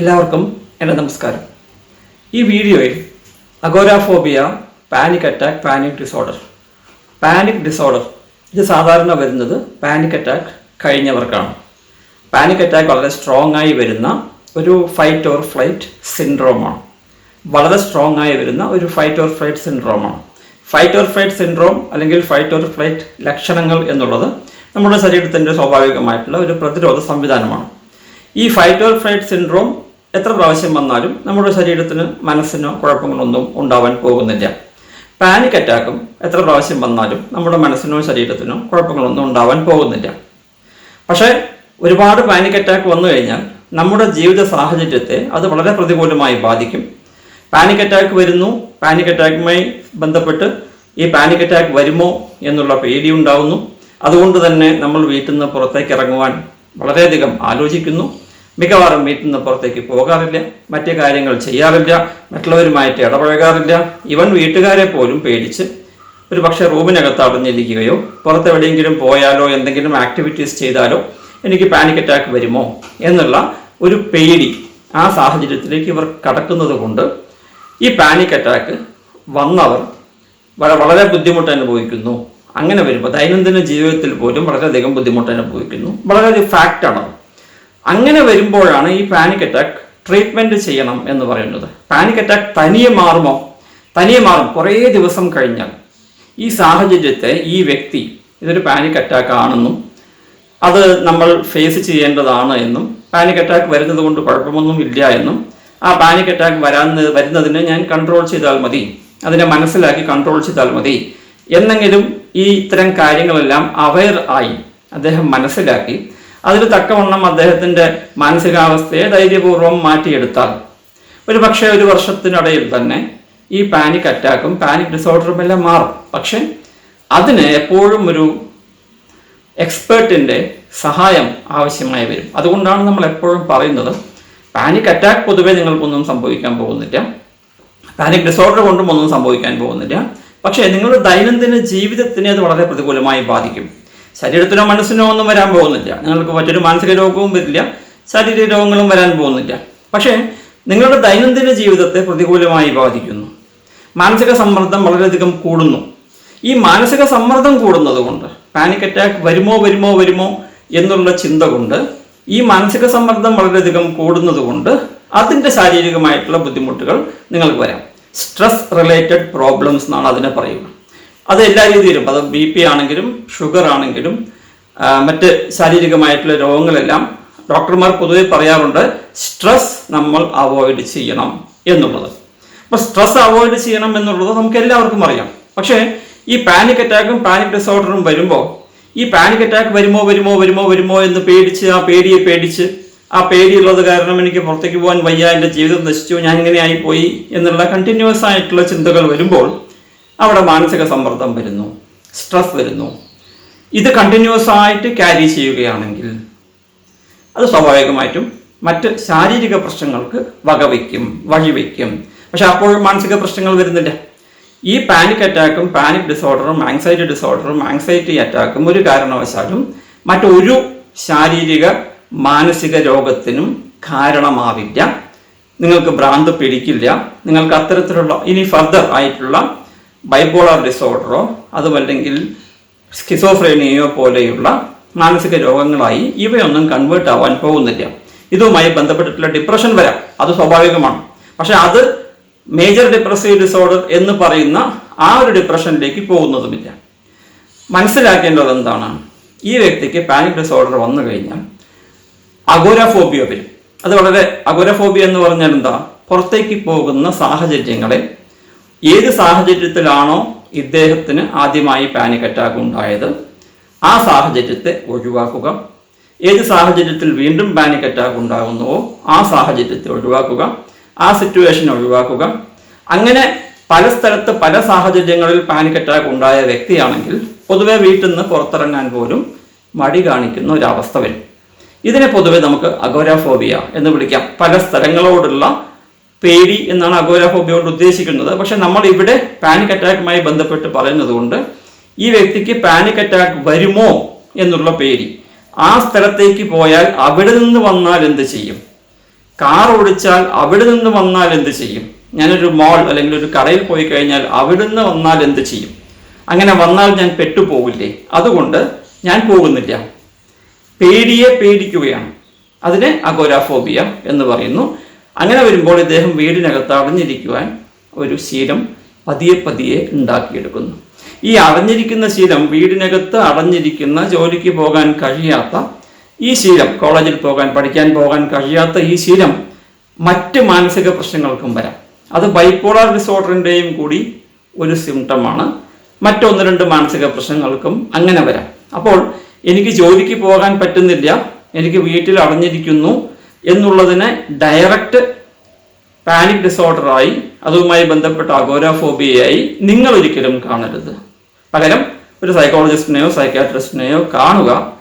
എല്ലാവർക്കും എന്റെ നമസ്കാരം. ഈ വീഡിയോയിൽ agoraphobia panic attack panic disorder panic disorder ഇത് സാധാരണ വരുന്നത് പാനിക് അറ്റാക്ക് കഴിഞ്ഞവർക്കാണ്. പാനിക് അറ്റാക്ക് വളരെ സ്ട്രോങ് ആയി വരുന്ന ഒരു ഫൈറ്റ് ഓർ ഫ്ലൈറ്റ് സിൻഡ്രോമാണ് വളരെ സ്ട്രോങ് ആയി വരുന്ന ഒരു ഫൈറ്റ് ഓർ ഫ്ലൈറ്റ് സിൻഡ്രോമാണ് ഫൈറ്റ് ഓർ ഫ്ലൈറ്റ് സിൻഡ്രോം അല്ലെങ്കിൽ ഫൈറ്റ് ഓർ ഫ്ലൈറ്റ് ലക്ഷണങ്ങൾ എന്നുള്ളത് നമ്മുടെ ശരീരത്തിന്റെ സ്വാഭാവികമായിട്ടുള്ള ഒരു പ്രതിരോധ സംവിധാനമാണ്. ഈ ഫൈറ്റ് ഓർ ഫ്ലൈറ്റ് സിൻഡ്രോം എത്ര പ്രാവശ്യം വന്നാലും നമ്മുടെ ശരീരത്തിന് മനസ്സിനോ കുഴപ്പങ്ങളൊന്നും ഉണ്ടാവാൻ പോകുന്നില്ല. പാനിക് അറ്റാക്കും എത്ര പ്രാവശ്യം വന്നാലും നമ്മുടെ മനസ്സിനോ ശരീരത്തിനോ കുഴപ്പങ്ങളൊന്നും ഉണ്ടാവാൻ പോകുന്നില്ല. പക്ഷേ ഒരുപാട് പാനിക് അറ്റാക്ക് വന്നു കഴിഞ്ഞാൽ നമ്മുടെ ജീവിത സാഹചര്യത്തെ അത് വളരെ പ്രതികൂലമായി ബാധിക്കും. പാനിക് അറ്റാക്ക് വരുന്നു. പാനിക് അറ്റാക്കുമായി ബന്ധപ്പെട്ട് ഈ പാനിക് അറ്റാക്ക് വരുമോ എന്നുള്ള പേടി ഉണ്ടാവുന്നു. അതുകൊണ്ട് തന്നെ നമ്മൾ വീട്ടിൽ നിന്ന് പുറത്തേക്ക് ഇറങ്ങുവാൻ വളരെയധികം ആലോചിക്കുന്നു. മിക്കവാറും വീട്ടിൽ നിന്ന് പുറത്തേക്ക് പോകാറില്ല മറ്റു കാര്യങ്ങൾ ചെയ്യാറില്ല മറ്റുള്ളവരുമായിട്ട് ഇടപഴകാറില്ല. ഇവൻ വീട്ടുകാരെ പോലും പേടിച്ച് ഒരു പക്ഷേ റൂമിനകത്ത് അടഞ്ഞിരിക്കുകയോ പുറത്തെവിടെയെങ്കിലും പോയാലോ എന്തെങ്കിലും ആക്ടിവിറ്റീസ് ചെയ്താലോ എനിക്ക് പാനിക് അറ്റാക്ക് വരുമോ എന്നുള്ള ഒരു പേടി ആ സാഹചര്യത്തിലേക്ക് ഇവർ കടക്കുന്നത് കൊണ്ട് ഈ പാനിക് അറ്റാക്ക് വന്നവർ വളരെ ബുദ്ധിമുട്ട് അനുഭവിക്കുന്നു. അങ്ങനെ വരുമ്പോൾ ദൈനംദിന ജീവിതത്തിൽ പോലും വളരെയധികം ബുദ്ധിമുട്ട് അനുഭവിക്കുന്നു. വളരെ ഫാക്റ്റാണ് അങ്ങനെ വരുമ്പോഴാണ് ഈ പാനിക് അറ്റാക്ക് ട്രീറ്റ്മെന്റ് ചെയ്യണം എന്ന് പറയുന്നത്. പാനിക് അറ്റാക്ക് തനിയെ മാറുമോ? തനിയെ മാറും. കുറേ ദിവസം കഴിഞ്ഞാൽ ഈ സാഹചര്യത്തെ ഈ വ്യക്തി ഇതൊരു പാനിക് അറ്റാക്ക് ആണെന്നും അത് നമ്മൾ ഫേസ് ചെയ്യേണ്ടതാണ് എന്നും പാനിക് അറ്റാക്ക് വരുന്നത് കൊണ്ട് കുഴപ്പമൊന്നും ഇല്ല എന്നും ആ പാനിക് അറ്റാക്ക് വരാൻ വരുന്നതിനെ ഞാൻ കൺട്രോൾ ചെയ്താൽ മതി അതിനെ മനസ്സിലാക്കി കൺട്രോൾ ചെയ്താൽ മതി എന്നെങ്കിലും ഈ ഇത്തരം കാര്യങ്ങളെല്ലാം അവയർ ആയി അദ്ദേഹം മനസ്സിലാക്കി അതിന് തക്കവണ്ണം അദ്ദേഹത്തിന്റെ മാനസികാവസ്ഥയെ ധൈര്യപൂർവം മാറ്റിയെടുത്താൽ ഒരു പക്ഷേ ഒരു വർഷത്തിനിടയിൽ തന്നെ ഈ പാനിക് അറ്റാക്കും പാനിക് ഡിസോർഡറും എല്ലാം മാറും. പക്ഷെ അതിന് എപ്പോഴും ഒരു എക്സ്പേർട്ടിന്റെ സഹായം ആവശ്യമായി വരും. അതുകൊണ്ടാണ് നമ്മൾ എപ്പോഴും പറയുന്നത് പാനിക് അറ്റാക്ക് പൊതുവെ നിങ്ങൾക്കൊന്നും സംഭവിക്കാൻ പോകുന്നില്ല. പാനിക് ഡിസോർഡർ കൊണ്ടും ഒന്നും സംഭവിക്കാൻ പോകുന്നില്ല. പക്ഷേ നിങ്ങളുടെ ദൈനംദിന ജീവിതത്തിനെ അത് വളരെ പ്രതികൂലമായി ബാധിക്കും. ശരീരത്തിനോ മനസ്സിനോ ഒന്നും വരാൻ പോകുന്നില്ല. നിങ്ങൾക്ക് മറ്റൊരു മാനസിക രോഗവും വരില്ല. ശാരീരിക രോഗങ്ങളും വരാൻ പോകുന്നില്ല. പക്ഷേ നിങ്ങളുടെ ദൈനംദിന ജീവിതത്തെ പ്രതികൂലമായി ബാധിക്കുന്നു. മാനസിക സമ്മർദ്ദം വളരെയധികം കൂടുന്നു. ഈ മാനസിക സമ്മർദ്ദം കൂടുന്നത് കൊണ്ട് പാനിക് അറ്റാക്ക് വരുമോ വരുമോ വരുമോ എന്നുള്ള ചിന്ത കൊണ്ട് ഈ മാനസിക സമ്മർദ്ദം വളരെയധികം കൂടുന്നത് കൊണ്ട് അതിന്റെ ശാരീരികമായിട്ടുള്ള ബുദ്ധിമുട്ടുകൾ നിങ്ങൾക്ക് വരാം. സ്ട്രെസ് റിലേറ്റഡ് പ്രോബ്ലംസ് എന്നാണ് അതിനെ പറയുക. അത് എല്ലാ രീതിയിലും. അത് ബി പി ആണെങ്കിലും ഷുഗർ ആണെങ്കിലും മറ്റ് ശാരീരികമായിട്ടുള്ള രോഗങ്ങളെല്ലാം ഡോക്ടർമാർ പൊതുവെ പറയാറുണ്ട് സ്ട്രെസ് നമ്മൾ അവോയ്ഡ് ചെയ്യണം എന്നുള്ളത്. അപ്പോൾ സ്ട്രെസ് അവോയ്ഡ് ചെയ്യണം എന്നുള്ളത് നമുക്ക് എല്ലാവർക്കും അറിയാം. പക്ഷേ ഈ പാനിക് അറ്റാക്കും പാനിക് ഡിസോർഡറും വരുമ്പോൾ ഈ പാനിക് അറ്റാക്ക് വരുമോ വരുമോ വരുമോ വരുമോ എന്ന് പേടിച്ച് ആ പേടിയെ പേടിച്ച് ആ പേടിയുള്ളത് കാരണം എനിക്ക് പുറത്തേക്ക് പോകാൻ വയ്യ എന്റെ ജീവിതം നശിച്ചു ഞാൻ ഇങ്ങനെ ആയിപ്പോയി എന്നുള്ള കണ്ടിന്യൂസ് ആയിട്ടുള്ള ചിന്തകൾ വരുമ്പോൾ അവിടെ മാനസിക സമ്മർദ്ദം വരുന്നു സ്ട്രെസ് വരുന്നു. ഇത് കണ്ടിന്യൂസ് ആയിട്ട് ക്യാരി ചെയ്യുകയാണെങ്കിൽ അത് സ്വാഭാവികമായിട്ടും മറ്റ് ശാരീരിക പ്രശ്നങ്ങൾക്ക് വകവയ്ക്കും വഴിവെക്കും. പക്ഷെ അപ്പോൾ മാനസിക പ്രശ്നങ്ങൾ വരുന്നില്ല. ഈ പാനിക് അറ്റാക്കും പാനിക് ഡിസോർഡറും ആങ്സൈറ്റി ഡിസോർഡറും ആങ്സൈറ്റി അറ്റാക്കും ഒരു കാരണവശാലും മറ്റൊരു ശാരീരിക മാനസിക രോഗത്തിനും കാരണമാവില്ല. നിങ്ങൾക്ക് ഭ്രാന്ത് പിടിക്കില്ല. നിങ്ങൾക്ക് അത്തരത്തിലുള്ള ഇനി ഫർദർ ആയിട്ടുള്ള ബൈപോളാർ ഡിസോർഡറോ അതുമല്ലെങ്കിൽ സ്കിസോഫ്രേനിയയോ പോലെയുള്ള മാനസിക രോഗങ്ങളായി ഇവയൊന്നും കൺവേർട്ട് ആവാൻ പോകുന്നില്ല. ഇതുമായി ബന്ധപ്പെട്ടിട്ടുള്ള ഡിപ്രഷൻ വരാം. അത് സ്വാഭാവികമാണ്. പക്ഷെ അത് മേജർ ഡിപ്രസീവ് ഡിസോർഡർ എന്ന് പറയുന്ന ആ ഒരു ഡിപ്രഷനിലേക്ക് പോകുന്നതുമില്ല. മനസ്സിലാക്കേണ്ടത് എന്താണ്? ഈ വ്യക്തിക്ക് പാനിക് ഡിസോർഡർ വന്നു കഴിഞ്ഞാൽ അഗോരാഫോബിയ വരും. അത് വളരെ അഗോരാഫോബിയ എന്ന് പറഞ്ഞാൽ എന്താ? പുറത്തേക്ക് പോകുന്ന സാഹചര്യങ്ങളെ ഏത് സാഹചര്യത്തിലാണോ ഇദ്ദേഹത്തിന് ആദ്യമായി പാനിക് അറ്റാക്ക് ഉണ്ടായത്? ആ സാഹചര്യത്തെ ഒഴിവാക്കുക. ഏത് സാഹചര്യത്തിൽ വീണ്ടും പാനിക് അറ്റാക്ക് ഉണ്ടാകുന്നുവോ ആ സാഹചര്യത്തെ ഒഴിവാക്കുക. ആ സിറ്റുവേഷൻ ഒഴിവാക്കുക. അങ്ങനെ പല സ്ഥലത്ത് പല സാഹചര്യങ്ങളിൽ പാനിക് അറ്റാക്ക് ഉണ്ടായ വ്യക്തിയാണെങ്കിൽ പൊതുവെ വീട്ടിൽ നിന്ന് പുറത്തിറങ്ങാൻ പോലും മടി കാണിക്കുന്ന ഒരവസ്ഥ വരും. ഇതിനെ പൊതുവെ നമുക്ക് അഗോരാഫോബിയ എന്ന് വിളിക്കാം. പല സ്ഥലങ്ങളോടുള്ള പേടി എന്നാണ് അഗോരാഫോബിയ കൊണ്ട് ഉദ്ദേശിക്കുന്നത്. പക്ഷെ നമ്മൾ ഇവിടെ പാനിക് അറ്റാക്കുമായി ബന്ധപ്പെട്ട് പറയുന്നത് കൊണ്ട് ഈ വ്യക്തിക്ക് പാനിക് അറ്റാക്ക് വരുമോ എന്നുള്ള പേടി. ആ സ്ഥലത്തേക്ക് പോയാൽ അവിടെ നിന്ന് വന്നാൽ എന്ത് ചെയ്യും? കാർ ഓടിച്ചാൽ അവിടെ നിന്ന് വന്നാൽ എന്ത് ചെയ്യും? ഞാനൊരു മോൾ അല്ലെങ്കിൽ ഒരു കടയിൽ പോയി കഴിഞ്ഞാൽ അവിടെ നിന്ന് വന്നാൽ എന്ത് ചെയ്യും? അങ്ങനെ വന്നാൽ ഞാൻ പെട്ടുപോകില്ലേ? അതുകൊണ്ട് ഞാൻ പോകുന്നില്ല. പേടിയെ പേടിക്കുകയാണ്. അതിനെ അഗോരാഫോബിയ എന്ന് പറയുന്നു. അങ്ങനെ വരുമ്പോൾ ഇദ്ദേഹം വീടിനകത്ത് അടഞ്ഞിരിക്കുവാൻ ഒരു ശീലം പതിയെ പതിയെ ഉണ്ടാക്കിയെടുക്കുന്നു. ഈ അടഞ്ഞിരിക്കുന്ന ശീലം വീടിനകത്ത് അടഞ്ഞിരിക്കുന്ന ജോലിക്ക് പോകാൻ കഴിയാത്ത ഈ ശീലം കോളേജിൽ പോകാൻ പഠിക്കാൻ പോകാൻ കഴിയാത്ത ഈ ശീലം മറ്റ് മാനസിക പ്രശ്നങ്ങൾക്കും വരാം. അത് ബൈപ്പോളാർ ഡിസോർഡറിന്റെയും കൂടി ഒരു സിംറ്റമാണ്. മറ്റൊന്ന് രണ്ട് മാനസിക പ്രശ്നങ്ങൾക്കും അങ്ങനെ വരാം. അപ്പോൾ എനിക്ക് ജോലിക്ക് പോകാൻ പറ്റുന്നില്ല എനിക്ക് വീട്ടിൽ അടഞ്ഞിരിക്കുന്നു എന്നുള്ളതിനെ ഡയറക്റ്റ് പാനിക് ഡിസോർഡറായി അതുമായി ബന്ധപ്പെട്ട അഗോരാഫോബിയയായി നിങ്ങൾ ഒരിക്കലും കാണരുത്. പകരം ഒരു സൈക്കോളജിസ്റ്റിനെയോ സൈക്കാട്രിസ്റ്റിനെയോ കാണുക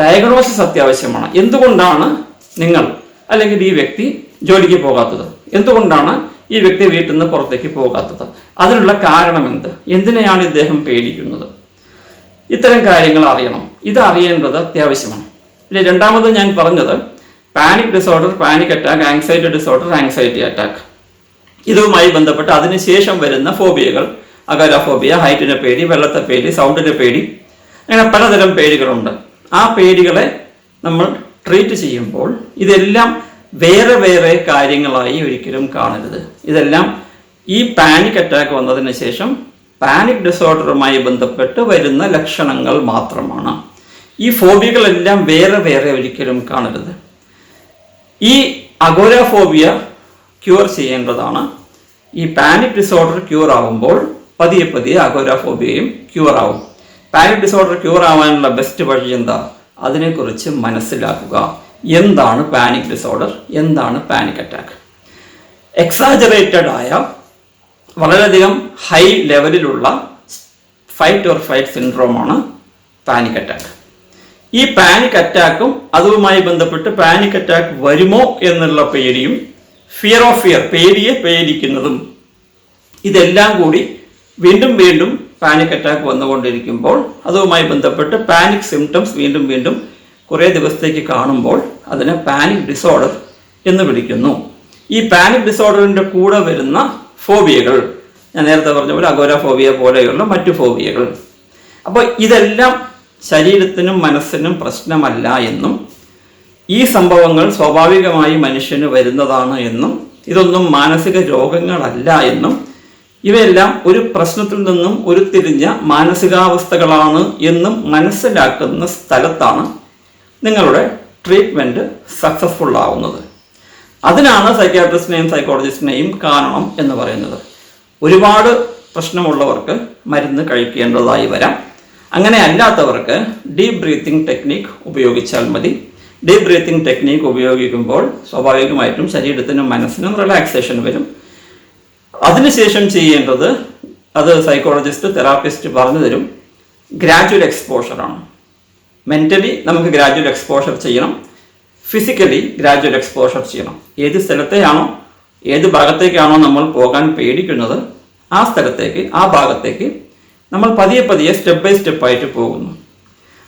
ഡയഗ്നോസിസ് അത്യാവശ്യമാണ്. എന്തുകൊണ്ടാണ് നിങ്ങൾ അല്ലെങ്കിൽ ഈ വ്യക്തി ജോലിക്ക് പോകാത്തത്? എന്തുകൊണ്ടാണ് ഈ വ്യക്തി വീട്ടിൽ നിന്ന് പുറത്തേക്ക് പോകാത്തത്? അതിനുള്ള കാരണം എന്ത്? എന്തിനെയാണ് ഇദ്ദേഹം പേടിക്കുന്നത്? ഇത്തരം കാര്യങ്ങൾ അറിയണം. ഇത് അറിയേണ്ടത് അത്യാവശ്യമാണ്. പിന്നെ രണ്ടാമത് ഞാൻ പറഞ്ഞത് panic disorder panic attack anxiety disorder anxiety attack ഇതുമായി ബന്ധപ്പെട്ട് അതിനുശേഷം വരുന്ന ഫോബിയകൾ അകാരഫോബിയ ഹൈറ്റിനെ പേടി വെള്ളത്തെ പേടി സൗണ്ടിനെ പേടി അങ്ങനെ പലതരം പേടികളുണ്ട്. ആ പേടികളെ നമ്മൾ ട്രീറ്റ് ചെയ്യുമ്പോൾ ഇതെല്ലാം വേറെ വേറെ കാര്യങ്ങളായി ഒരിക്കലും കാണരുത്. ഇതെല്ലാം ഈ പാനിക് അറ്റാക്ക് വന്നതിന് ശേഷം പാനിക് ഡിസോർഡറുമായി ബന്ധപ്പെട്ട് വരുന്ന ലക്ഷണങ്ങൾ മാത്രമാണ്. ഈ ഫോബികളെല്ലാം വേറെ വേറെ ഒരിക്കലും കാണരുത്. ഈ അഗോരാഫോബിയ ക്യൂർ ചെയ്യേണ്ടതാണ്. ഈ പാനിക് ഡിസോർഡർ ക്യൂർ ആവുമ്പോൾ പതിയെ പതിയെ അഗോരാഫോബിയയും ക്യൂർ ആവും. പാനിക് ഡിസോർഡർ ക്യൂർ ആവാനുള്ള ബെസ്റ്റ് വഴി എന്താ? അതിനെക്കുറിച്ച് മനസ്സിലാക്കുക. എന്താണ് പാനിക് ഡിസോർഡർ എന്താണ് പാനിക് അറ്റാക്ക് എക്സാജറേറ്റഡ് ആയ വളരെയധികം ഹൈ ലെവലിലുള്ള ഫൈറ്റ് ഓർ ഫൈറ്റ് സിൻഡ്രോമാണ് പാനിക് അറ്റാക്ക് ഈ പാനിക് അറ്റാക്കും അതുമായി ബന്ധപ്പെട്ട് പാനിക് അറ്റാക്ക് വരുമോ എന്നുള്ള പേടിയും ഫിയർ ഓഫ് ഫിയർ പേടിയെ പേടിക്കുന്നതും ഇതെല്ലാം കൂടി വീണ്ടും വീണ്ടും പാനിക് അറ്റാക്ക് വന്നുകൊണ്ടിരിക്കുമ്പോൾ അതുമായി ബന്ധപ്പെട്ട് പാനിക് സിംറ്റംസ് വീണ്ടും വീണ്ടും കുറേ ദിവസത്തേക്ക് കാണുമ്പോൾ അതിനെ പാനിക് ഡിസോർഡർ എന്ന് വിളിക്കുന്നു. ഈ പാനിക് ഡിസോർഡറിന്റെ കൂടെ വരുന്ന ഫോബിയകൾ ഞാൻ നേരത്തെ പറഞ്ഞ പോലെ അഗോരാഫോബിയ പോലെയുള്ള മറ്റു ഫോബിയകൾ അപ്പോൾ ഇതെല്ലാം ശരീരത്തിനും മനസ്സിനും പ്രശ്നമല്ല എന്നും ഈ സംഭവങ്ങൾ സ്വാഭാവികമായി മനുഷ്യന് വരുന്നതാണ് എന്നും ഇതൊന്നും മാനസിക രോഗങ്ങളല്ല എന്നും ഇവയെല്ലാം ഒരു പ്രശ്നത്തിൽ നിന്നും ഉരുത്തിരിഞ്ഞ മാനസികാവസ്ഥകളാണ് എന്നും മനസ്സിലാക്കുന്ന സ്ഥലത്താണ് നിങ്ങളുടെ ട്രീറ്റ്മെന്റ് സക്സസ്ഫുൾ ആവുന്നത് അതിനാണ് സൈക്യാട്രിസ്റ്റിനെയും സൈക്കോളജിസ്റ്റിനെയും കാണണം എന്ന് പറയുന്നത്. ഒരുപാട് പ്രശ്നമുള്ളവർക്ക് മരുന്ന് കഴിക്കേണ്ടതായി വരാം. അങ്ങനെ അല്ലാത്തവർക്ക് ഡീപ് ബ്രീത്തിങ് ടെക്നീക്ക് ഉപയോഗിച്ചാൽ മതി. ഡീപ് ബ്രീത്തിങ് ടെക്നീക്ക് ഉപയോഗിക്കുമ്പോൾ സ്വാഭാവികമായിട്ടും ശരീരത്തിനും മനസ്സിനും റിലാക്സേഷൻ വരും. അതിനുശേഷം ചെയ്യേണ്ടത് അത് സൈക്കോളജിസ്റ്റ് തെറാപ്പിസ്റ്റ് പറഞ്ഞു തരും. ഗ്രാജുവൽ എക്സ്പോഷറാണ് മെന്റലി നമുക്ക് ഗ്രാജുവൽ എക്സ്പോഷർ ചെയ്യണം. ഫിസിക്കലി ഗ്രാജുവൽ എക്സ്പോഷർ ചെയ്യണം. ഏത് സ്ഥലത്തെയാണോ ഏത് ഭാഗത്തേക്കാണോ നമ്മൾ പോകാൻ പേടിക്കുന്നത് ആ സ്ഥലത്തേക്ക് ആ ഭാഗത്തേക്ക് നമ്മൾ പതിയെ പതിയെ സ്റ്റെപ്പ് ബൈ സ്റ്റെപ്പായിട്ട് പോകുന്നു.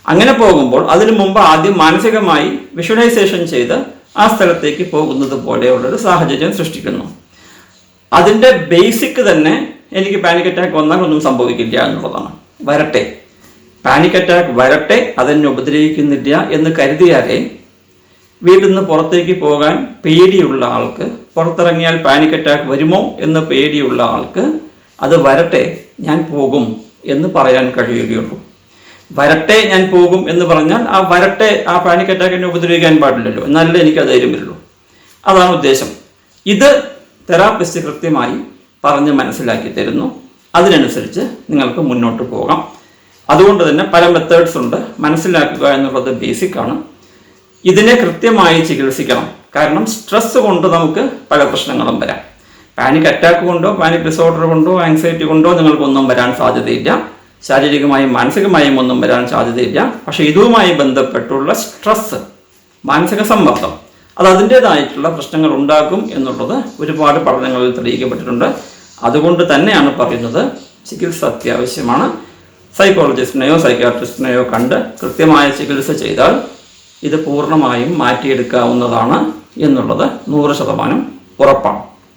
അങ്ങനെ പോകുമ്പോൾ അതിനു മുമ്പ് ആദ്യം മാനസികമായി വിഷ്വലൈസേഷൻ ചെയ്ത് ആ സ്ഥലത്തേക്ക് പോകുന്നത് പോലെയുള്ളൊരു സാഹചര്യം സൃഷ്ടിക്കുന്നു. അതിന്റെ ബേസിക് തന്നെ എനിക്ക് പാനിക് അറ്റാക്ക് വന്നാൽ ഒന്നും സംഭവിക്കില്ല എന്നുള്ളതാണ്. വരട്ടെ. പാനിക് അറ്റാക്ക് വരട്ടെ അതെന്നെ ഉപദ്രവിക്കുന്നില്ല എന്ന് കരുതിയാലേ വീട്ടിൽ നിന്ന് പുറത്തേക്ക് പോകാൻ പേടിയുള്ള ആൾക്ക് പുറത്തിറങ്ങിയാൽ പാനിക് അറ്റാക്ക് വരുമോ എന്ന് പേടിയുള്ള ആൾക്ക് അത് വരട്ടെ ഞാൻ പോകും. എന്ന് പറയാൻ കഴിയുകയുള്ളൂ. വരട്ടെ ഞാൻ പോകും എന്ന് പറഞ്ഞാൽ ആ വരട്ടെ ആ പാനിക് അറ്റാക്ക് എന്നെ ഉപദ്രവിക്കാൻ പാടില്ലല്ലോ. എന്നാലല്ലേ എനിക്ക് ആ ധൈര്യം വരുള്ളൂ. അതാണ് ഉദ്ദേശം. ഇത് തെറാപ്പിസ്റ്റ് കൃത്യമായി പറഞ്ഞ് മനസ്സിലാക്കി തരുന്നു. അതിനനുസരിച്ച് നിങ്ങൾക്ക് മുന്നോട്ട് പോകാം. അതുകൊണ്ട് തന്നെ പല മെത്തേഡ്സ് ഉണ്ട്. മനസ്സിലാക്കുക എന്നുള്ളത് ആണ്. ഇതിനെ കൃത്യമായി ചികിത്സിക്കണം. കാരണം സ്ട്രെസ് കൊണ്ട് നമുക്ക് പല പ്രശ്നങ്ങളും വരാം. പാനിക് അറ്റാക്ക് കൊണ്ടോ പാനിക് ഡിസോർഡർ കൊണ്ടോ ആങ്സൈറ്റി കൊണ്ടോ നിങ്ങൾക്കൊന്നും വരാൻ സാധ്യതയില്ല. ശാരീരികമായും മാനസികമായും ഒന്നും വരാൻ സാധ്യതയില്ല. പക്ഷെ ഇതുമായി ബന്ധപ്പെട്ടുള്ള സ്ട്രെസ് മാനസിക സമ്മർദ്ദം അത് അതിന്റെതായിട്ടുള്ള പ്രശ്നങ്ങൾ ഉണ്ടാക്കും എന്നുള്ളത് ഒരുപാട് പഠനങ്ങളിൽ തെളിയിക്കപ്പെട്ടിട്ടുണ്ട്. അതുകൊണ്ട് തന്നെയാണ് പറയുന്നത് ചികിത്സ അത്യാവശ്യമാണ്. സൈക്കോളജിസ്റ്റിനെയോ സൈക്കാട്രിസ്റ്റിനെയോ കണ്ട് കൃത്യമായ ചികിത്സ ചെയ്താൽ ഇത് പൂർണമായും മാറ്റിയെടുക്കാവുന്നതാണ് എന്നുള്ളത് നൂറ് ശതമാനം ഉറപ്പാണ്.